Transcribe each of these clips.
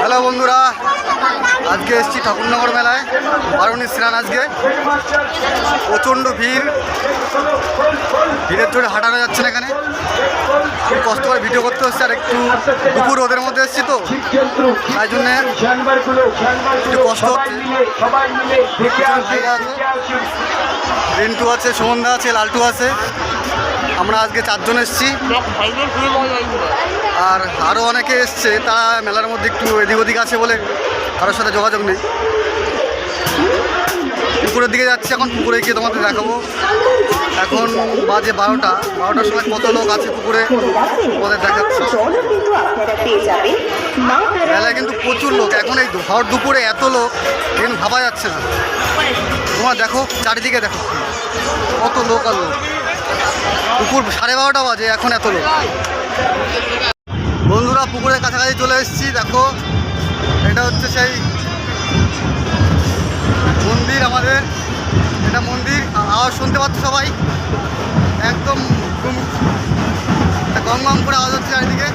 Hello বন্ধুরা, আজকে এসেছি ঠাকুরনগর মেলায়, বারুণী স্নান আজকে। প্রচণ্ড ভিড়। ভিড়ের জন্য হাঁটানো যাচ্ছে না এখানে। খুব কষ্ট করে ভিডিও করতে হচ্ছে, আর একটু দুপুর রোদের মধ্যে এসেছি তো। তাই জন্যে একটু কষ্ট হচ্ছে। রেন্টু আছে, সুমনদা আছে, লালটু আছে। আমরা আজকে চারজন এসেছি। আর আরও অনেকে এসছে, তারা মেলার মধ্যে একটু এদিক ওদিক আছে বলে কারোর সাথে যোগাযোগ নেই। পুকুরের দিকে যাচ্ছি এখন, পুকুরে গিয়ে তোমাদের দেখাবো। এখন বাজে বারোটা। বারোটার সময় কত লোক আছে পুকুরে, তোমাদের দেখাচ্ছি। মেলায় কিন্তু প্রচুর লোক। এখন এই ভর দুপুরে এত লোক এখন ভাবা যাচ্ছে না। তোমার দেখো, চারিদিকে দেখো। কত লোক আর লোক। দুপুর সাড়ে বারোটা বাজে, এখন এত লোক। বন্ধুরা, পুকুরের কাছাকাছি চলে এসেছি, দেখো। এটা হচ্ছে সেই মন্দির আমাদের। এটা মন্দির আওয়াজ শুনতে পাচ্ছ সবাই? একদম গম গম করে আওয়াজ হচ্ছে চারিদিকে।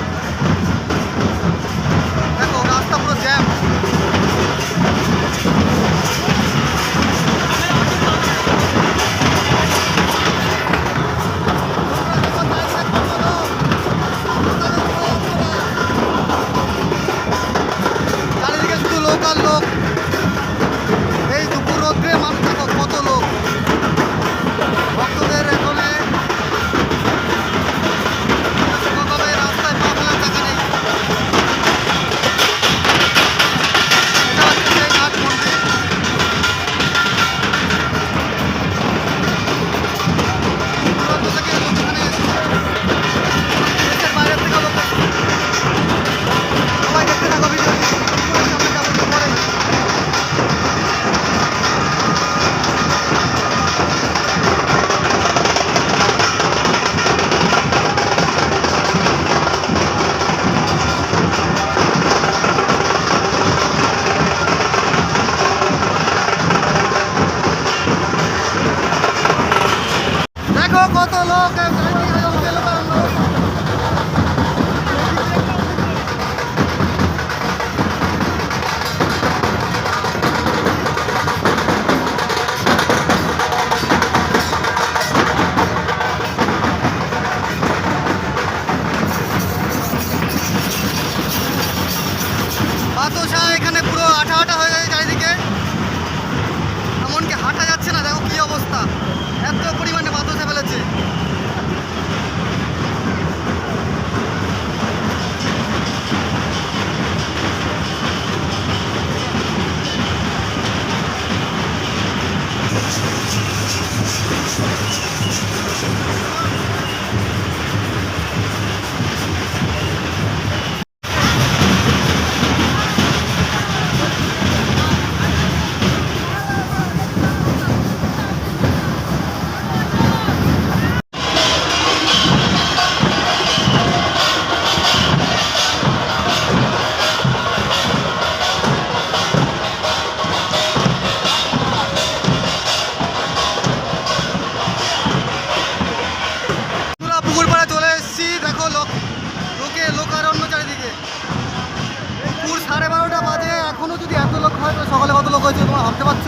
বাতাসা এখানে পুরো আঠা আঠা হয়ে গেছে চারিদিকে। এমনকি হাঁটা যাচ্ছে না, দেখো কি অবস্থা। সকালে কত লোক হয়েছে তোমরা ভাবতে পারছ?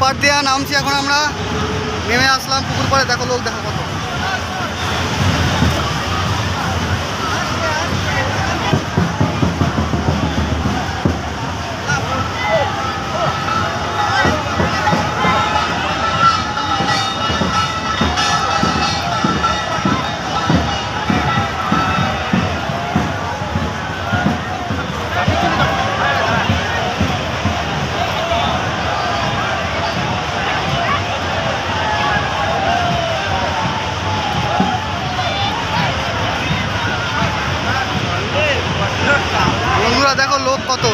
পাড় দিয়ে নামছি এখন আমরা নেমে আসলাম পুকুর পাড়ে। দেখো লোক দেখো দেখো লোক কত।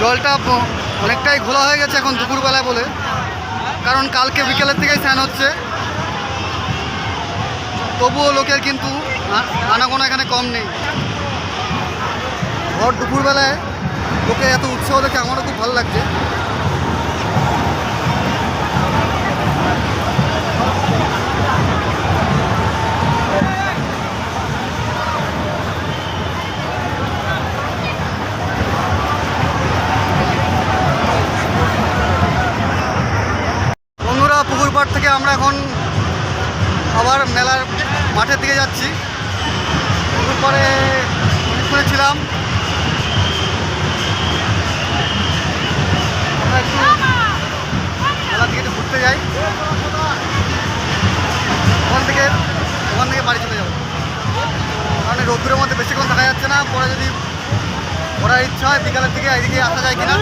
জলটা অনেকটাই ঘোলা হয়ে গেছে এখন দুপুরবেলা বলে। কারণ কালকে বিকেলের থেকেই স্নান হচ্ছে। তবুও লোকের কিন্তু আনাগোনা এখানে কম নেই। ভর দুপুরবেলায় লোকে এত উৎসাহ দেখে আমারও খুব ভালো লাগছে। আমরা এখন আবার মেলার মাঠের দিকে যাচ্ছি। পাড়ে অনেকক্ষণে ছিলাম। আমরা একটু মেলার দিকে ঘুরতে যাই। ওখান থেকে ওখান থেকে বাড়ি চলে যাব। কারণ রোদ্দুরের মধ্যে বেশিক্ষণ থাকা যাচ্ছে না। পরে যদি ওরার ইচ্ছা হয়, বিকালের দিকে এদিকে আসা যায় কিনা।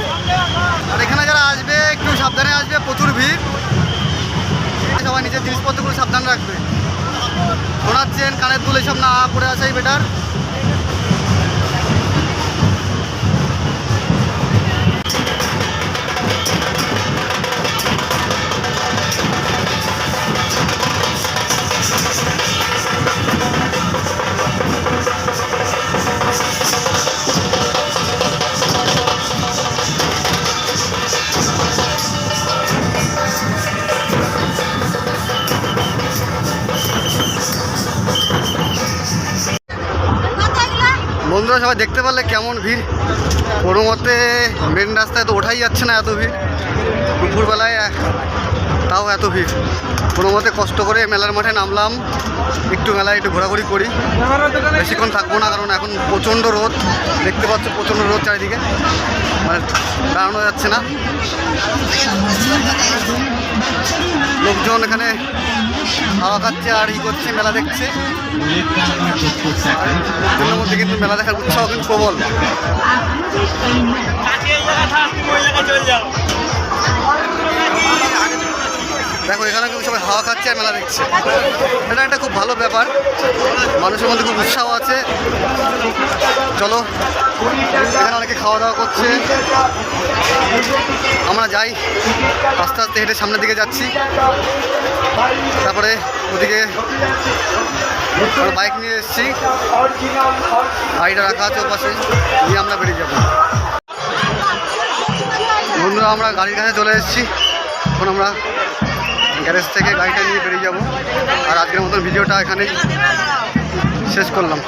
আর এখানে যারা আসবে, একটু সাবধানে আসবে, প্রচুর ভিড়। সবাই নিজের জিনিসপত্রগুলো সাবধান রাখবে। সোনার চেন কানের দুল এসব না পরে আসাই বেটার। বন্ধুরা সবাই দেখতে পারলে কেমন ভিড়। কোনো মতে মেন রাস্তায় তো ওঠাই যাচ্ছে না এত ভিড়। দুপুরবেলায় তাও এত ভিড়। কোনো মতে কষ্ট করে মেলার মাঠে নামলাম। একটু মেলায় একটু ঘোরাঘুরি করি। বেশিক্ষণ থাকব না কারণ এখন প্রচণ্ড রোদ। দেখতে পাচ্ছ প্রচণ্ড রোদ চারিদিকে। মানে দাঁড়ানো যাচ্ছে না। লোকজন এখানে হাওয়া খাচ্ছে আর ই করছে মেলা দেখছে। লোকজনের মধ্যে কিন্তু মেলা দেখার উৎসাহ কিন্তু প্রবল। দেখো, এখানে কিন্তু সবাই হাওয়া খাচ্ছে আর মেলা দেখছে। এটা একটা খুব ভালো ব্যাপার। মানুষের মধ্যে খুব উৎসাহ আছে। চলো, এখানে অনেকে খাওয়া দাওয়া করছে। আমরা যাই। আস্তে আস্তে হেঁটে সামনের দিকে যাচ্ছি। তারপরে ওদিকে বাইক নিয়ে এসেছি। গাড়িটা রাখা আছে ওপাশে। নিয়ে আমরা বেরিয়ে যাব। বন্ধুরা, আমরা গাড়ির কাছে চলে এসেছি। এখন আমরা গ্যারেজ থেকে গাড়িটা নিয়ে বেরিয়ে যাব। আর আজকের মতন ভিডিওটা এখানে শেষ করলাম।